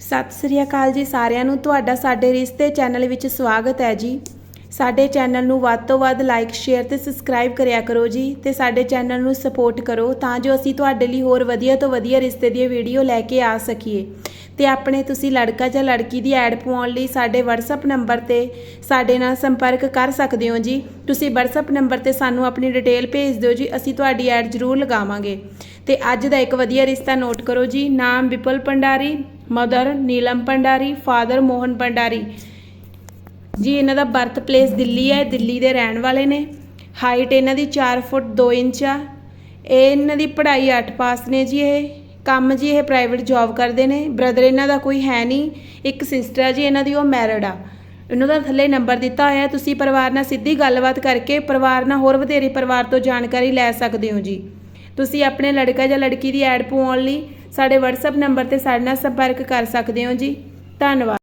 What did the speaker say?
ਸਤਿ ਸ੍ਰੀ ਅਕਾਲ ਜੀ ਸਾਰਿਆਂ ਨੂੰ। ਤੁਹਾਡਾ ਸਾਡੇ ਰਿਸ਼ਤੇ ਚੈਨਲ ਵਿੱਚ ਸਵਾਗਤ ਹੈ ਜੀ। ਸਾਡੇ ਚੈਨਲ ਨੂੰ ਵੱਧ ਤੋਂ ਵੱਧ ਲਾਈਕ ਸ਼ੇਅਰ ਤੇ ਸਬਸਕ੍ਰਾਈਬ ਕਰਿਆ ਕਰੋ ਜੀ ਤੇ ਸਾਡੇ ਚੈਨਲ ਨੂੰ ਸਪੋਰਟ ਕਰੋ ਤਾਂ ਜੋ ਅਸੀਂ ਤੁਹਾਡੇ ਲਈ ਹੋਰ ਵਧੀਆ ਤੋਂ ਵਧੀਆ ਰਿਸ਼ਤੇ ਦੀਆਂ ਵੀਡੀਓ ਲੈ ਕੇ ਆ ਸਕੀਏ। ਤੇ ਆਪਣੇ ਤੁਸੀਂ ਲੜਕਾ ਜਾਂ ਲੜਕੀ ਦੀ ਐਡ ਪਾਉਣ ਲਈ ਸਾਡੇ WhatsApp ਨੰਬਰ ਤੇ ਸਾਡੇ ਨਾਲ ਸੰਪਰਕ ਕਰ ਸਕਦੇ ਹੋ ਜੀ। ਤੁਸੀਂ WhatsApp ਨੰਬਰ ਤੇ ਸਾਨੂੰ ਆਪਣੀ ਡਿਟੇਲ ਭੇਜ ਦਿਓ ਜੀ, ਅਸੀਂ ਤੁਹਾਡੀ ਐਡ ਜ਼ਰੂਰ ਲਗਾਵਾਂਗੇ। ਤੇ ਅੱਜ ਦਾ ਇੱਕ ਵਧੀਆ ਰਿਸ਼ਤਾ ਨੋਟ ਕਰੋ ਜੀ, ਨਾਮ ਵਿਪਲ ਭੰਡਾਰੀ ਮਦਰ ਨੀਲਮ ਭੰਡਾਰੀ, ਫਾਦਰ ਮੋਹਨ ਭੰਡਾਰੀ। ਜੀ, ਇਹਨਾਂ ਦਾ ਬਰਥ ਪਲੇਸ ਦਿੱਲੀ ਹੈ, ਦਿੱਲੀ ਦੇ ਰਹਿਣ ਵਾਲੇ ਨੇ। ਹਾਈਟ ਇਹਨਾਂ ਦੀ 4 ਫੁੱਟ 2 ਇੰਚ ਆ। ਇਹ ਇਹਨਾਂ ਦੀ ਪੜ੍ਹਾਈ 8 ਪਾਸ ਨੇ ਜੀ ਇਹ। ਕੰਮ ਜੀ ਇਹ ਪ੍ਰਾਈਵੇਟ ਜੌਬ ਕਰਦੇ ਨੇ। ਬ੍ਰਦਰ ਇਹਨਾਂ ਦਾ ਕੋਈ ਹੈ ਨਹੀਂ, ਇੱਕ ਸਿਸਟਰ ਆ ਜੀ, ਇਹਨਾਂ ਦੀ ਉਹ ਮੈਰਿਡ ਆ। ਇਹਨਾਂ ਦਾ ਥੱਲੇ ਨੰਬਰ ਦਿੱਤਾ ਹੋਇਆ, ਤੁਸੀਂ ਪਰਿਵਾਰ ਨਾਲ ਸਿੱਧੀ ਗੱਲਬਾਤ ਕਰਕੇ ਪਰਿਵਾਰ ਨਾਲ ਹੋਰ ਵਧੇਰੇ ਪਰਿਵਾਰ ਤੋਂ ਜਾਣਕਾਰੀ ਲੈ ਸਕਦੇ ਹੋ ਜੀ। ਤੁਸੀਂ ਆਪਣੇ ਲੜਕਾ ਜਾਂ ਲੜਕੀ ਦੀ ਐਡ ਪਵਾਉਣ ਲਈ ਸਾਡੇ WhatsApp ਨੰਬਰ ਤੇ ਸਾਡੇ ਨਾਲ ਸੰਪਰਕ ਕਰ ਸਕਦੇ ਹੋ ਜੀ। ਧੰਨਵਾਦ।